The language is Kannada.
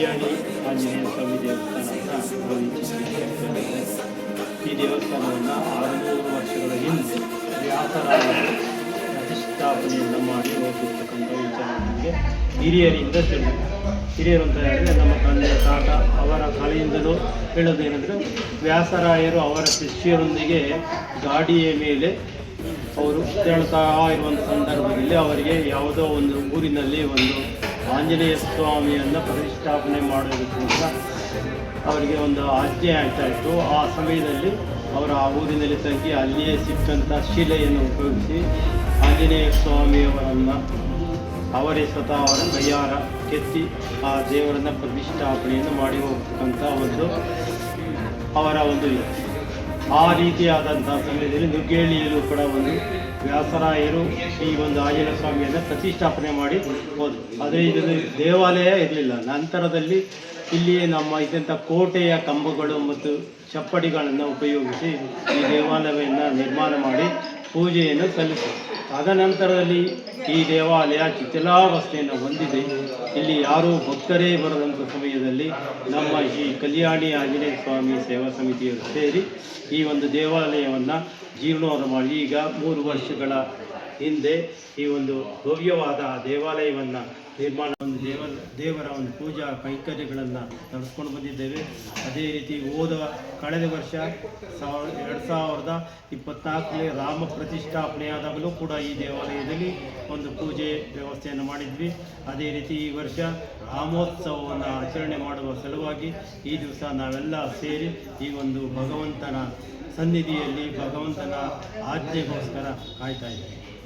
ಕಲ್ಯಾಣಿ ಆಂಜನೇಯ ಸ್ವಾಮಿ ದೇವಸ್ಥಾನ ಈ ದೇವಸ್ಥಾನವನ್ನು ಆರುನೂರು ವರ್ಷಗಳ ಹಿಂದೆ ವ್ಯಾಪಾರ ಪ್ರತಿಷ್ಠಾಪನೆಯನ್ನು ಮಾಡಿ ಹೋಗಿರ್ತಕ್ಕಂಥ ವಿಚಾರ ನಮಗೆ ಹಿರಿಯರಿಂದ ತಿಳಿದಿದೆ ಹಿರಿಯರು ಅಂತ ಹೇಳಿದ್ರೆ ನಮ್ಮ ತಂದೆ ತಾತ ಅವರ ಕಲೆಯಿಂದಲೂ ಹೇಳೋದೇನೆಂದರೆ ವ್ಯಾಸರಾಯರು ಅವರ ಶಿಷ್ಯರೊಂದಿಗೆ ಗಾಡಿಯ ಮೇಲೆ ಅವರು ತೆರಳುತ್ತಾ ಇರುವಂಥ ಸಂದರ್ಭದಲ್ಲಿ ಅವರಿಗೆ ಯಾವುದೋ ಒಂದು ಊರಿನಲ್ಲಿ ಒಂದು ಆಂಜನೇಯ ಸ್ವಾಮಿಯನ್ನು ಪ್ರತಿಷ್ಠಾಪನೆ ಮಾಡೋದಕ್ಕಿಂತ ಅವರಿಗೆ ಒಂದು ಆಜ್ಞೆ ಆಗ್ತಾ ಇತ್ತು ಆ ಸಮಯದಲ್ಲಿ ಅವರು ಆ ಊರಿನಲ್ಲಿ ತಂಗಿ ಅಲ್ಲಿಯೇ ಸಿಕ್ಕಂಥ ಶಿಲೆಯನ್ನು ಉಪಯೋಗಿಸಿ ಆಂಜನೇಯ ಸ್ವಾಮಿಯವರನ್ನು, ಅವರೇ ಸ್ವತಃ ಅವರ ಕೈಯಾರ ಕೆತ್ತಿ ಆ ದೇವರನ್ನು ಪ್ರತಿಷ್ಠಾಪನೆಯನ್ನು ಮಾಡಿ ಹೋಗ್ತಕ್ಕಂಥ ಒಂದು ಅವರ ಒಂದು. ಆ ರೀತಿಯಾದಂತಹ ಸಮಯದಲ್ಲಿ ನುಗ್ಗೇಳಿಯಲ್ಲೂ ಕೂಡ ಒಂದು ವ್ಯಾಸರಾಯರು ಈ ಒಂದು ಆಂಜನೇಯ ಸ್ವಾಮಿಯನ್ನು ಪ್ರತಿಷ್ಠಾಪನೆ ಮಾಡಿ ಹೋದರು. ಆದರೆ ಇದು ದೇವಾಲಯ ಇರಲಿಲ್ಲ. ನಂತರದಲ್ಲಿ ಇಲ್ಲಿ ನಮ್ಮ ಇದ್ದಂಥ ಕೋಟೆಯ ಕಂಬಗಳು ಮತ್ತು ಚಪ್ಪಡಿಗಳನ್ನು ಉಪಯೋಗಿಸಿ ಈ ದೇವಾಲಯವನ್ನು ನಿರ್ಮಾಣ ಮಾಡಿ ಪೂಜೆಯನ್ನು ಸಲ್ಲಿಸಿ ತದನಂತರದಲ್ಲಿ ಈ ದೇವಾಲಯ ಚಿತಲಾವಸ್ಥೆಯನ್ನು ಹೊಂದಿದೆ. ಇಲ್ಲಿ ಯಾರೂ ಭಕ್ತರೇ ಬರದಂಥ ಸಮಯದಲ್ಲಿ ನಮ್ಮ ಈ ಕಲ್ಯಾಣಿ ಆಂಜನೇಯ ಸ್ವಾಮಿ ಸೇವಾ ಸಮಿತಿಯವರು ಸೇರಿ ಈ ಒಂದು ದೇವಾಲಯವನ್ನು ಜೀರ್ಣೋದ್ಧಾರ ಮಾಡಿ ಈಗ ಮೂರು ವರ್ಷಗಳ ಹಿಂದೆ ಈ ಒಂದು ಭವ್ಯವಾದ ದೇವಾಲಯವನ್ನು ನಿರ್ಮಾಣ ಒಂದು ದೇವ ದೇವರ ಒಂದು ಪೂಜಾ ಕೈಂಕರ್ಯಗಳನ್ನು ನಡೆಸ್ಕೊಂಡು ಬಂದಿದ್ದೇವೆ. ಅದೇ ರೀತಿ ಹೋದ ಕಳೆದ ವರ್ಷ ಸಾವಿರ, ಎರಡು ಸಾವಿರದ ಇಪ್ಪತ್ನಾಲ್ಕನೇ ರಾಮ ಪ್ರತಿಷ್ಠಾಪನೆಯಾದಾಗಲೂ ಕೂಡ ಈ ದೇವಾಲಯದಲ್ಲಿ ಒಂದು ಪೂಜೆ ವ್ಯವಸ್ಥೆಯನ್ನು ಮಾಡಿದ್ವಿ. ಅದೇ ರೀತಿ ಈ ವರ್ಷ ರಾಮೋತ್ಸವವನ್ನು ಆಚರಣೆ ಮಾಡುವ ಸಲುವಾಗಿ ಈ ದಿವಸ ನಾವೆಲ್ಲ ಸೇರಿ ಈ ಒಂದು ಭಗವಂತನ ಸನ್ನಿಧಿಯಲ್ಲಿ ಭಗವಂತನ ಆಜ್ಞೆಗೋಸ್ಕರ ಕಾಯ್ತಾ ಇದ್ದೀವಿ.